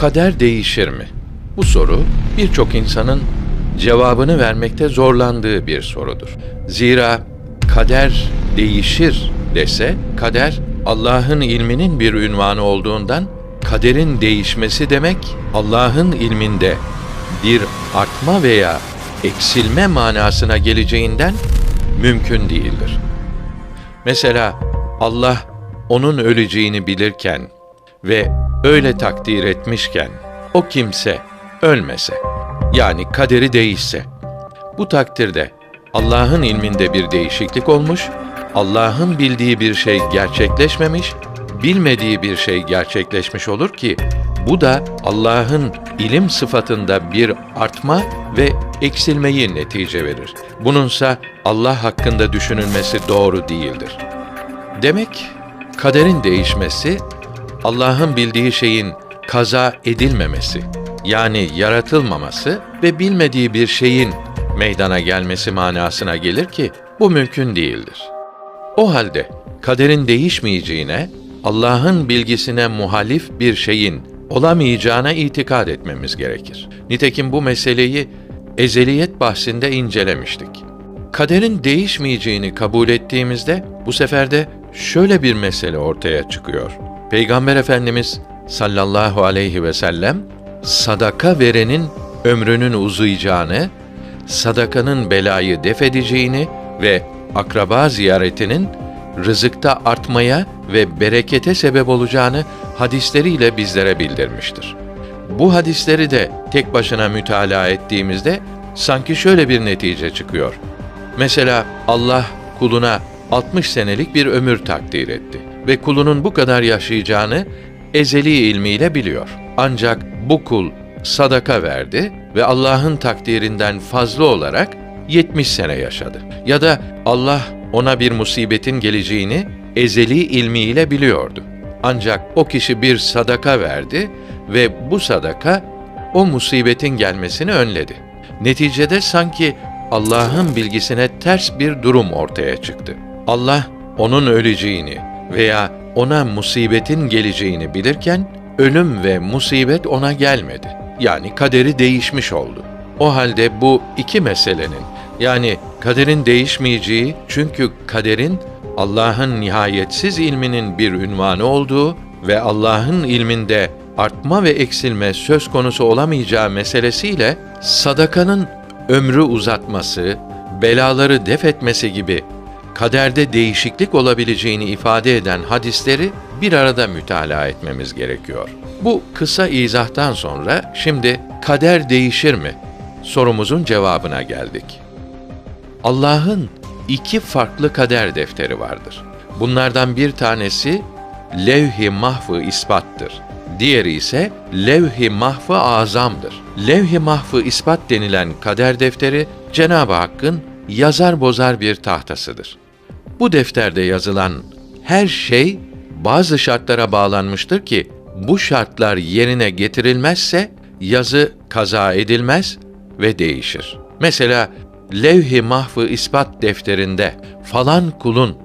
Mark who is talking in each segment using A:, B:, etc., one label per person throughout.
A: Kader değişir mi? Bu soru birçok insanın cevabını vermekte zorlandığı bir sorudur. Zira kader değişir dese kader Allah'ın ilminin bir ünvanı olduğundan kaderin değişmesi demek Allah'ın ilminde bir artma veya eksilme manasına geleceğinden mümkün değildir. Mesela Allah onun öleceğini bilirken ve öyle takdir etmişken o kimse ölmese yani kaderi değişse bu takdirde Allah'ın ilminde bir değişiklik olmuş, Allah'ın bildiği bir şey gerçekleşmemiş, bilmediği bir şey gerçekleşmiş olur ki bu da Allah'ın ilim sıfatında bir artma ve eksilmeyi netice verir. Bununsa Allah hakkında düşünülmesi doğru değildir. Demek kaderin değişmesi Allah'ın bildiği şeyin kaza edilmemesi yani yaratılmaması ve bilmediği bir şeyin meydana gelmesi manasına gelir ki bu mümkün değildir. O halde kaderin değişmeyeceğine, Allah'ın bilgisine muhalif bir şeyin olamayacağına itikad etmemiz gerekir. Nitekim bu meseleyi ezeliyet bahsinde incelemiştik. Kaderin değişmeyeceğini kabul ettiğimizde bu sefer de şöyle bir mesele ortaya çıkıyor. Peygamber Efendimiz sallallahu aleyhi ve sellem sadaka verenin ömrünün uzayacağını, sadakanın belayı def edeceğini ve akraba ziyaretinin rızıkta artmaya ve berekete sebep olacağını hadisleriyle bizlere bildirmiştir. Bu hadisleri de tek başına mütalaa ettiğimizde sanki şöyle bir netice çıkıyor. Mesela Allah kuluna 60 senelik bir ömür takdir etti ve kulunun bu kadar yaşayacağını ezeli ilmiyle biliyor. Ancak bu kul sadaka verdi ve Allah'ın takdirinden fazla olarak 70 sene yaşadı. Ya da Allah ona bir musibetin geleceğini ezeli ilmiyle biliyordu. Ancak o kişi bir sadaka verdi ve bu sadaka o musibetin gelmesini önledi. Neticede sanki Allah'ın bilgisine ters bir durum ortaya çıktı. Allah onun öleceğini veya ona musibetin geleceğini bilirken ölüm ve musibet ona gelmedi. Yani kaderi değişmiş oldu. O halde bu iki meselenin yani kaderin değişmeyeceği çünkü kaderin Allah'ın nihayetsiz ilminin bir ünvanı olduğu ve Allah'ın ilminde artma ve eksilme söz konusu olamayacağı meselesiyle sadakanın ömrü uzatması, belaları def etmesi gibi kaderde değişiklik olabileceğini ifade eden hadisleri bir arada mütalaa etmemiz gerekiyor. Bu kısa izahtan sonra şimdi kader değişir mi sorumuzun cevabına geldik. Allah'ın iki farklı kader defteri vardır. Bunlardan bir tanesi levh-i mahfı ispattır. Diğeri ise levh-i mahfı azamdır. Levh-i mahfı ispat denilen kader defteri Cenab-ı Hakk'ın yazar bozar bir tahtasıdır. Bu defterde yazılan her şey bazı şartlara bağlanmıştır ki bu şartlar yerine getirilmezse yazı kaza edilmez ve değişir. Mesela levh-i mahfı ispat defterinde falan kulun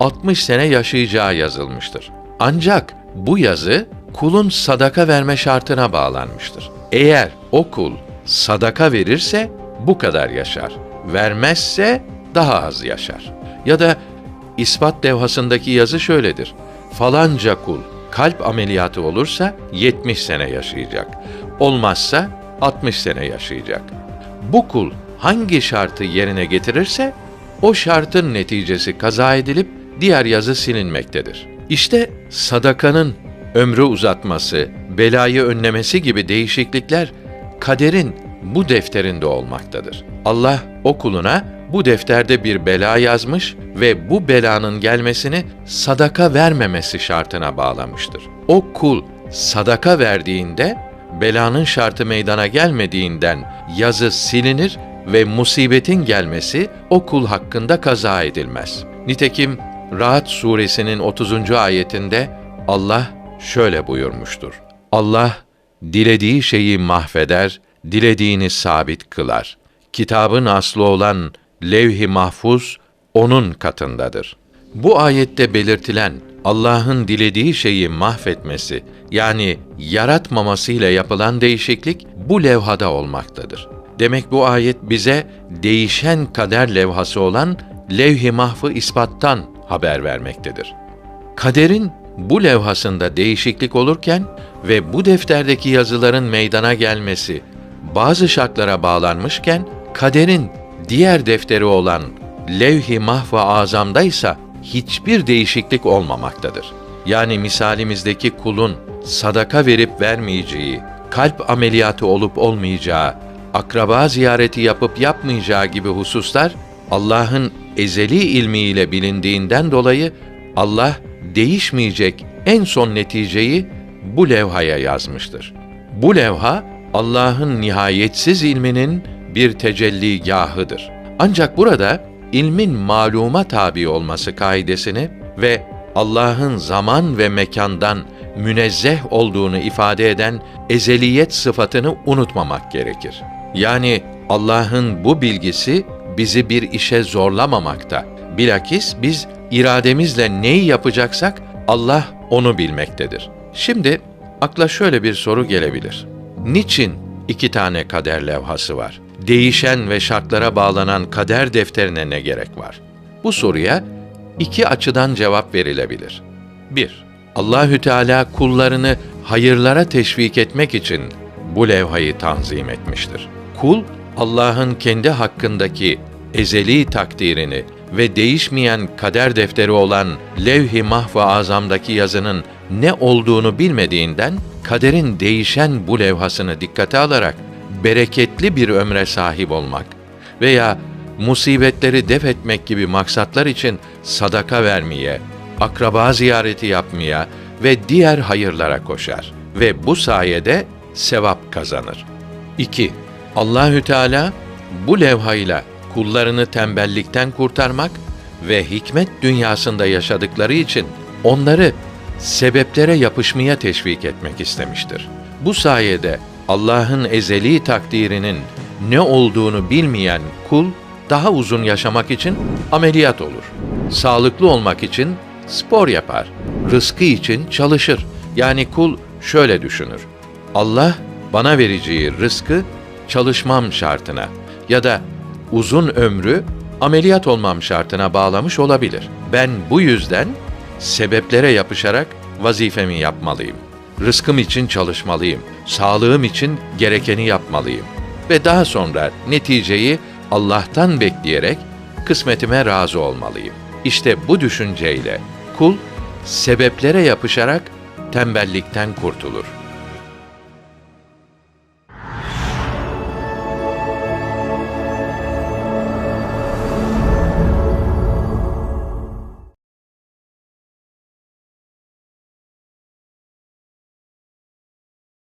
A: 60 sene yaşayacağı yazılmıştır. Ancak bu yazı kulun sadaka verme şartına bağlanmıştır. Eğer o kul sadaka verirse bu kadar yaşar. Vermezse daha az yaşar. Ya da ispat devhasındaki yazı şöyledir. Falanca kul kalp ameliyatı olursa 70 sene yaşayacak. Olmazsa 60 sene yaşayacak. Bu kul hangi şartı yerine getirirse o şartın neticesi kaza edilip diğer yazı silinmektedir. İşte sadakanın ömrü uzatması, belayı önlemesi gibi değişiklikler kaderin bu defterinde olmaktadır. Allah o kuluna bu defterde bir bela yazmış ve bu belanın gelmesini sadaka vermemesi şartına bağlamıştır. O kul sadaka verdiğinde belanın şartı meydana gelmediğinden yazı silinir ve musibetin gelmesi o kul hakkında kaza edilmez. Nitekim Rahat suresinin 30. ayetinde Allah şöyle buyurmuştur. Allah dilediği şeyi mahveder, dilediğini sabit kılar. Kitabın aslı olan levh-i mahfuz onun katındadır. Bu ayette belirtilen Allah'ın dilediği şeyi mahvetmesi yani yaratmamasıyla yapılan değişiklik bu levhada olmaktadır. Demek bu ayet bize değişen kader levhası olan levh-i mahfı ispattan haber vermektedir. Kaderin bu levhasında değişiklik olurken ve bu defterdeki yazıların meydana gelmesi bazı şartlara bağlanmışken kaderin diğer defteri olan levh-i mahv-ı azamda ise hiçbir değişiklik olmamaktadır. Yani misalimizdeki kulun sadaka verip vermeyeceği, kalp ameliyatı olup olmayacağı, akraba ziyareti yapıp yapmayacağı gibi hususlar Allah'ın ezeli ilmiyle bilindiğinden dolayı Allah değişmeyecek en son neticeyi bu levhaya yazmıştır. Bu levha Allah'ın nihayetsiz ilminin bir tecelligahıdır. Ancak burada ilmin maluma tabi olması kaidesini ve Allah'ın zaman ve mekandan münezzeh olduğunu ifade eden ezeliyet sıfatını unutmamak gerekir. Yani Allah'ın bu bilgisi bizi bir işe zorlamamakta. Bilakis biz irademizle neyi yapacaksak Allah onu bilmektedir. Şimdi akla şöyle bir soru gelebilir. Niçin iki tane kader levhası var? Değişen ve şartlara bağlanan kader defterine ne gerek var? Bu soruya iki açıdan cevap verilebilir. 1. Allahü Teala kullarını hayırlara teşvik etmek için bu levhayı tanzim etmiştir. Kul Allah'ın kendi hakkındaki ezeli takdirini ve değişmeyen kader defteri olan levh-i mahv azamdaki yazının ne olduğunu bilmediğinden kaderin değişen bu levhasını dikkate alarak bereketli bir ömre sahip olmak veya musibetleri def etmek gibi maksatlar için sadaka vermeye, akraba ziyareti yapmaya ve diğer hayırlara koşar ve bu sayede sevap kazanır. 2. Allahü Teala bu levhayla kullarını tembellikten kurtarmak ve hikmet dünyasında yaşadıkları için onları sebeplere yapışmaya teşvik etmek istemiştir. Bu sayede Allah'ın ezeli takdirinin ne olduğunu bilmeyen kul daha uzun yaşamak için ameliyat olur. Sağlıklı olmak için spor yapar. Rızkı için çalışır. Yani kul şöyle düşünür. Allah bana vereceği rızkı çalışmam şartına ya da uzun ömrü ameliyat olmam şartına bağlamış olabilir. Ben bu yüzden sebeplere yapışarak vazifemi yapmalıyım. Rızkım için çalışmalıyım. Sağlığım için gerekeni yapmalıyım. Ve daha sonra neticeyi Allah'tan bekleyerek kısmetime razı olmalıyım. İşte bu düşünceyle kul sebeplere yapışarak tembellikten kurtulur.''